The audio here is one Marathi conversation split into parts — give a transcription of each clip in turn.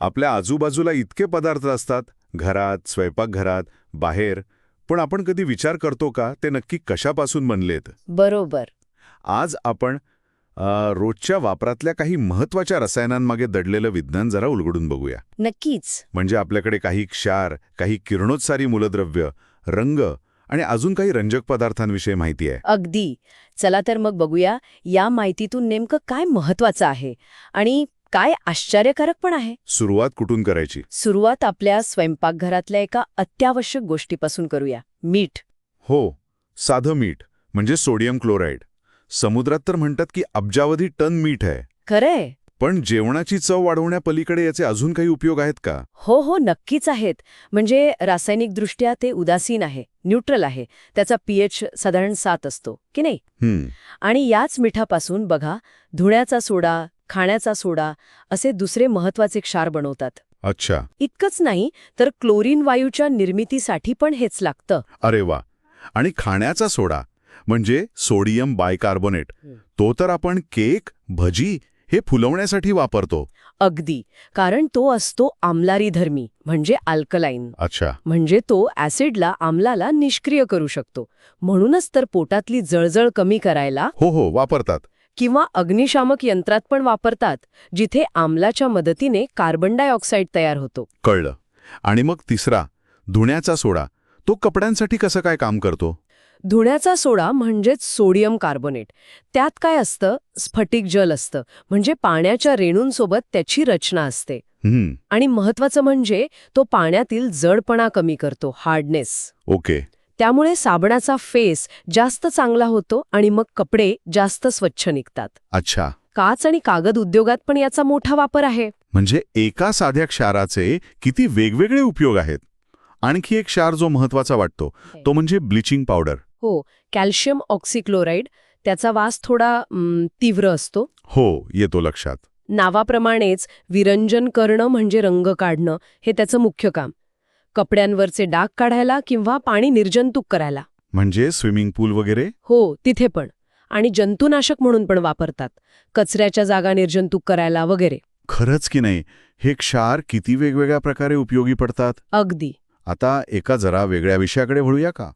आपल्या आजूबाजूला इतके पदार्थ असतात घरात स्वयंपाकघरात बाहेर. पण आपण कधी विचार करतो का? ते नक्की कशापासून बनलेत? बरोबर. आज आपण अ, रोजच्या वापरातल्या काही महत्त्वाच्या रसायनांमागे दडलेलं विज्ञान जरा उलगडून बघूया. नक्कीच. म्हणजे आपल्याकडे काही क्षार काही किरणोत्सारी मूलद्रव्य रंग आणि अजून काही रंजक पदार्थांविषयी माहिती आहे. अगदी. चला तर मग बघूया या माहितीतून नेमकं काय महत्वाचं आहे आणि काय आश्चर्यकारक पण आहे. सुरुवात कुठून करायची? सुरुवात आपल्या स्वयंपाकघरातल्या एका अत्यावश्यक गोष्टीपासून करूया. मीठ. हो साधं मीठ म्हणजे सोडियम क्लोराईड. समुद्रात तर म्हणतात की अब्जावधी टन मीठ आहे. खरंय. पण जेवणाची चव वाढवण्यापलीकडे याचे अजून काही उपयोग आहेत का? हो हो नक्कीच आहेत. म्हणजे रासायनिकदृष्ट्या ते उदासीन आहे न्यूट्रल आहे. त्याचा पीएच साधारण सात असतो की नाही? आणि याच मिठापासून बघा धुण्याचा सोडा खाण्याचा सोडा असे दुसरे महत्त्वाचे क्षार बनवतात. अच्छा. इतकंच नाही तर क्लोरीन वायूच्या निर्मितीसाठी पण हेच लागतं. अरे वा. आणि खाण्याचा सोडा म्हणजे सोडियम बायकार्बोनेट. तो तर आपण केक भजी हे फुलवण्यासाठी वापरतो. अगदी. कारण तो असतो आम्लारी धर्मी म्हणजे अल्कलाईन अच्छा. म्हणजे तो ॲसिडला आम्लाला निष्क्रिय करू शकतो. म्हणूनच तर पोटातली जळजळ कमी करायला हो हो वापरतात. किंवा अग्निशामक यंत्रात पण वापरतात जिथे आम्लाच्या मदतीने कार्बन डायऑक्साईड तयार होतो. कळलं. आणि मग तिसरा धुण्याचा सोडा. तो कपड्यांसाठी कसं काय काम करतो? धुण्याचा सोडा म्हणजेच सोडियम कार्बोनेट. त्यात काय असतं? स्फटिक जल असतं. म्हणजे पाण्याच्या रेणूंसोबत त्याची रचना असते. आणि महत्वाचं म्हणजे तो पाण्यातील जडपणा कमी करतो हार्डनेस ओके. त्यामुळे साबणाचा फेस जास्त चांगला होतो आणि मग कपडे जास्त स्वच्छ निघतात. अच्छा. काच आणि कागद उद्योगात पण याचा मोठा वापर आहे. म्हणजे एका साध्या क्षाराचे किती वेगवेगळे उपयोग आहेत. आणखी एक क्षार जो महत्त्वाचा वाटतो तो म्हणजे ब्लिचिंग पावडर. हो कॅल्शियम ऑक्सिक्लोराईड त्याचा वास थोडा तीव्र असतो. हो येतो लक्षात. नावाप्रमाणेच विरंजन करणं म्हणजे रंग काढणं हे त्याचं मुख्य काम. कपड्यांवरचे डाग काढायला किंवा पाणी निर्जंतुक करायला. म्हणजे स्विमिंग पूल वगैरे? हो तिथे पण. आणि जंतुनाशक म्हणून पण वापरतात. कचऱ्याच्या जागा निर्जंतुक करायला वगैरे. खरंच की नाही? हे क्षार किती वेगवेगळ्या प्रकारे उपयोगी पडतात? अगदी. आता एका जरा वेगळ्या विषयाकडे वळूया का?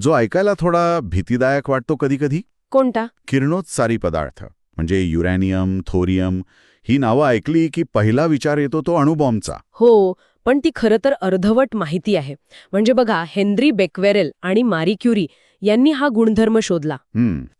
जो ऐकायला थोडा भीतीदायक वाटतो कधीकधी? कोणता? किरणोत्सारी पदार्थ. म्हणजे युरॅनियम थोरियम ही नावं ऐकली की पहिला विचार येतो तो अणुबॉम्बचा. हो पण ती खरं तर अर्धवट माहिती आहे. म्हणजे बघा हेनरी बेक्वेरेल आणि मारी क्युरी यांनी हा गुणधर्म शोधला.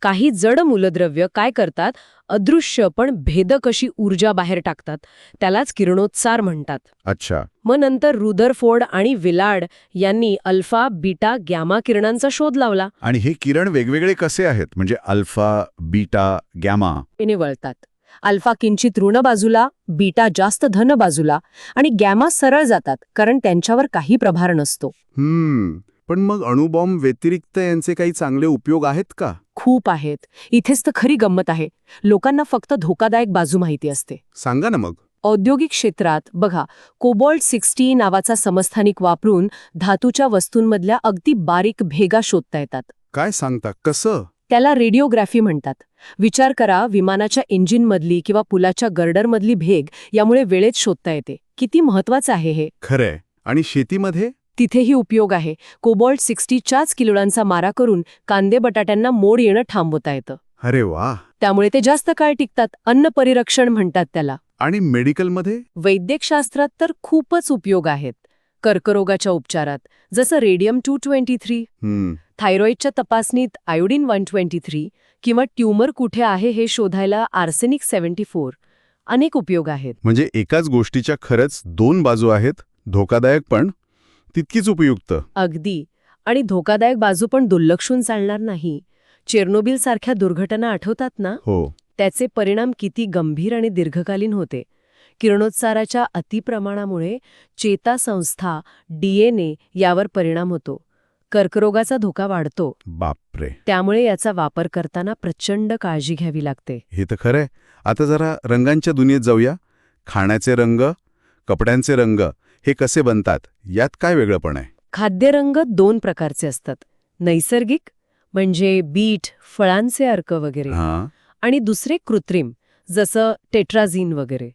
काही जड मूलद्रव्य काय करतात? अदृश्य पण भेदक अशी ऊर्जा बाहेर टाकतात. त्यालाच किरणोत्सार म्हणतात. अच्छा. मग नंतर रुदरफोर्ड आणि विलार्ड यांनी अल्फा बीटा गॅमा किरणांचा शोध लावला. आणि हे किरण वेगवेगळे कसे आहेत? म्हणजे अल्फा बीटा गॅमा? वळतात. अल्फा किंचित ऋण बाजूला बीटा जास्त धन बाजूला आणि गॅमा सरळ जातात कारण त्यांच्यावर काही प्रभार नसतो. हम्म पण मग अणुबॉम्ब व्यतिरिक्त यांचे काही चांगले उपयोग आहेत का? खूप आहेत. इथेच तर खरी गंमत आहे. लोकांना फक्त धोकादायक बाजू माहिती असते. सांगा ना मग. औद्योगिक क्षेत्रात बघा कोबॉल्ट सिक्स्टी नावाचा समस्थानिक वापरून धातूच्या वस्तूंमधल्या अगदी बारीक भेगा शोधता येतात. काय सांगता? कसं? त्याला रेडिओग्राफी म्हणतात. विचार करा विमानाच्या इंजिनमधली किंवा पुलाच्या गर्डरमधली भेग यामुळे वेळेत शोधता येते. किती महत्वाचं आहे हे? खरंय. आणि शेतीमध्ये? तिथेही उपयोग आहे. कोबॉल्ट सिक्स्टीच्याच किलोळांचा मारा करून कांदे बटाट्यांना मोड येणं थांबवता येतं. अरे वा! त्यामुळे ते जास्त काळ टिकतात अन्न परिरक्षण म्हणतात त्याला. आणि मेडिकलमध्ये? वैद्यकशास्त्रात तर खूपच उपयोग आहेत. कर्करोगाच्या उपचारात. जसं रेडियम टू ट्वेंटी थ्री थायरॉईडच्या तपासणीत आयोडीन वन ट्वेंटी थ्री किंवा ट्यूमर कुठे आहे हे शोधायला आर्सेनिक सेव्हन्टी फोर अनेक उपयोग आहेत. म्हणजे एकाच गोष्टीच्या खरंच दोन बाजू आहेत धोकादायक पण तितकीच उपयुक्त. अगदी. आणि धोकादायक बाजू पण दुर्लक्षून चालणार नाही. चेर्नोबिल सारख्या दुर्घटना आठवतात ना? हो. त्याचे परिणाम किती गंभीर आणि दीर्घकालीन होते. किरणोत्साराच्या अतिप्रमाणामुळे चेतासंस्था डीएनए यावर परिणाम होतो. कर्करोगाचा धोका वाढतो. बापरे. त्यामुळे याचा वापर करताना प्रचंड काळजी घ्यावी लागते. हे तर खरंय. आता जरा रंगांच्या दुनियेत जाऊया. खाण्याचे रंग कपड्यांचे रंग हे कसे बनतात? यात काय वेगळंपण आहे? खाद्यरंग दोन प्रकारचे असतात. नैसर्गिक म्हणजे बीट फळांचे अर्क वगैरे. आणि दुसरे कृत्रिम जसं टेट्राझीन वगैरे.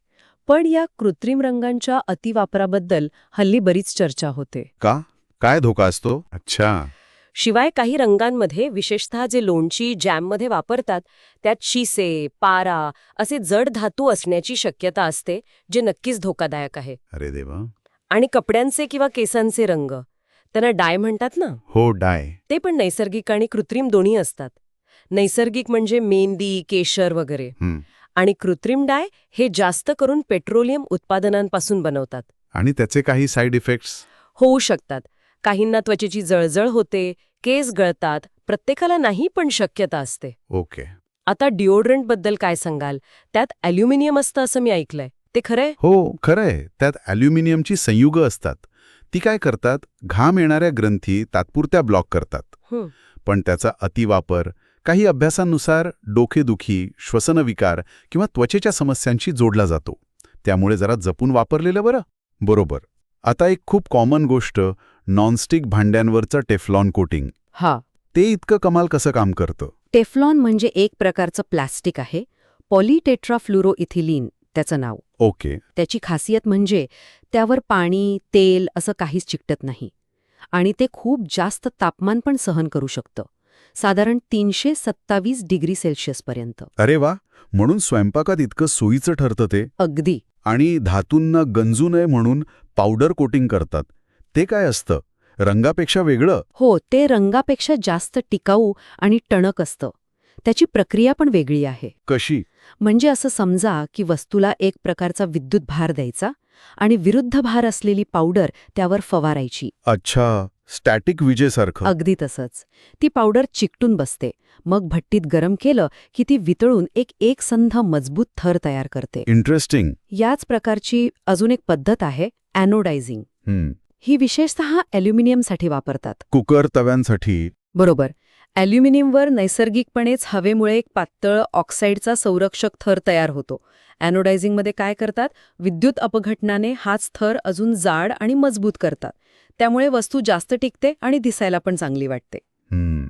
पण या कृत्रिम रंगांच्या अतिवापराबद्दल हल्ली बरीच चर्चा होते. का? काय धोका असतो? अच्छा. शिवाय काही रंगांमध्ये विशेषतः जे लोणची जॅममध्ये वापरतात त्यात शिसे पारा असे जड धातू असण्याची शक्यता असते जे नक्कीच धोकादायक आहे. अरे देवा. आणि कपड्यांचे किंवा केसांचे रंग त्यांना डाय म्हणतात ना? हो डाय. ते पण नैसर्गिक आणि कृत्रिम दोन्ही असतात. नैसर्गिक म्हणजे मेहंदी केशर वगैरे. आणि कृत्रिम डाय हे जास्त करून पेट्रोलियम उत्पादनांपासून बनवतात. आणि त्याचे काही साईड इफेक्ट्स? होऊ शकतात. काहींना त्वचेची जळजळ होते केस गळतात प्रत्येकाला नाही पण शक्यता असते. ओके. आता डिओड्रंटबद्दल काय सांगाल? त्यात ॲल्युमिनियम असतं असं मी ऐकलंय. ते खरंय हो खरंय त्यात ॲल्युमिनियमची संयुग असतात. ती काय करतात? घाम येणाऱ्या ग्रंथी तात्पुरत्या ब्लॉक करतात. हं. पण त्याचा अतिवापर काही अभ्यासांनुसार डोकेदुखी श्वसनविकार किंवा त्वचेच्या समस्यांशी जोडला जातो. त्यामुळे जरा जपून वापरलेलं बरं. बरोबर. आता एक खूप कॉमन गोष्ट नॉनस्टिक भांड्यांवरचं टेफ्लॉन कोटिंग हा. ते इतकं कमाल कसं काम करतं? टेफ्लॉन म्हणजे एक प्रकारचं प्लास्टिक आहे. पॉलिटेट्राफ्लुरोइथिलीन त्याचं नाव. ओके. त्याची खासियत म्हणजे त्यावर पाणी तेल असं काहीच चिकटत नाही. आणि ते खूप जास्त तापमान पण सहन करू शकतं. साधारण तीनशे सत्तावीस डिग्री सेल्सिअसपर्यंत अरे वा म्हणून स्वयंपाकात इतकं सोयीचं ठरतं ते. अगदी. आणि धातूंना गंजू नये म्हणून पावडर कोटिंग करतात. ते काय असतं? रंगापेक्षा वेगळं? हो ते रंगापेक्षा जास्त टिकाऊ आणि टणक असतं. त्याची प्रक्रिया पण वेगळी आहे. कशी? म्हणजे असं समजा की वस्तूला एक प्रकारचा विद्युत भार द्यायचा आणि विरुद्ध भार असलेली पावडर त्यावर फवारायची. अच्छा. स्टॅटिक विजेसारखं. अगदी तसंच. ती पावडर चिकटून बसते. मग भट्टीत गरम केलं की ती वितळून एक एकसंध मजबूत थर तयार करते. इंटरेस्टिंग याच प्रकारची अजून एक पद्धत आहे ॲनोडायझिंग. ही विशेषतः ॲल्युमिनियमसाठी वापरतात. कुकर तव्यांसाठी. बरोबर. ॲल्युमिनियमवर नैसर्गिकपणेच हवेमुळे एक पातळ ऑक्साईडचा संरक्षक थर तयार होतो. ॲनोडायझिंगमध्ये काय करतात? विद्युत अपघटनाने हाच थर अजून जाड आणि मजबूत करतात. त्यामुळे वस्तू जास्त टिकते आणि दिसायला पण चांगली वाटते. हम्म.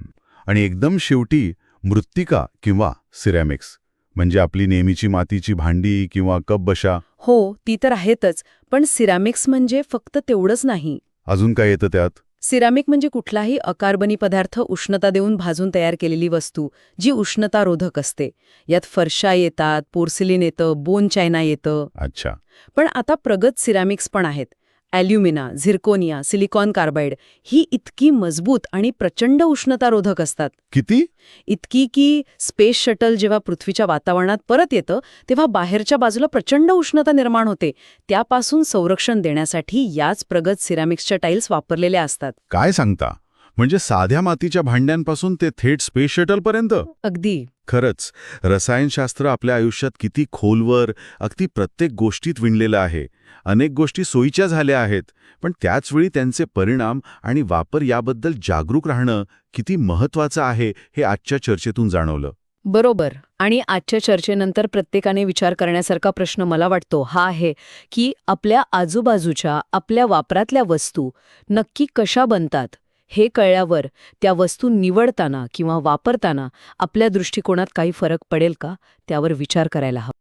आणि एकदम शेवटी मृत्तिका किंवा सिरॅमिक्स म्हणजे आपली नेहमीची मातीची भांडी किंवा कप बशा. हो ती तर आहेतच पण सिरामिक्स म्हणजे फक्त तेवढंच नाही. अजून काय येतं त्यात? सिरामिक म्हणजे कुठलाही अकार्बनी पदार्थ उष्णता देऊन भाजून तयार केलेली वस्तू जी उष्णतारोधक असते. यात फरशा येतात पोर्सिलिन येतं बोन चायना येतं. अच्छा. पण आता प्रगत सिरामिक्स पण आहेत. ॲल्युमिना झिर्कोनिया सिलिकॉन कार्बाइड ही इतकी मजबूत आणि प्रचंड उष्णतारोधक असतात. किती? इतकी की स्पेस शटल जेव्हा पृथ्वीच्या वातावरणात परत येतं तेव्हा बाहेरच्या बाजूला प्रचंड उष्णता निर्माण होते. त्यापासून संरक्षण देण्यासाठी याच प्रगत सिरामिक्सच्या टाईल्स वापरलेल्या असतात. काय सांगता? म्हणजे साध्या मातीच्या भांड्यांपासून ते थेट स्पेस शटलपर्यंत अगदी. खरंच रसायनशास्त्र आपल्या आयुष्यात किती खोलवर अगदी प्रत्येक गोष्टीत विणलेलं आहे. अनेक गोष्टी सोयीच्या झाल्या आहेत पण त्याचवेळी त्यांचे परिणाम आणि वापर याबद्दल जागरूक राहणं किती महत्वाचं आहे हे आजच्या चर्चेतून जाणवलं. बरोबर. आणि आजच्या चर्चेनंतर प्रत्येकाने विचार करण्यासारखा प्रश्न मला वाटतो हा आहे की आपल्या आजूबाजूच्या आपल्या वापरातल्या वस्तू नक्की कशा बनतात? हे कळल्यावर त्या वस्तू निवडताना किंवा वापरताना आपल्या दृष्टिकोनात काही फरक पडेल का? त्यावर विचार करायला हवा.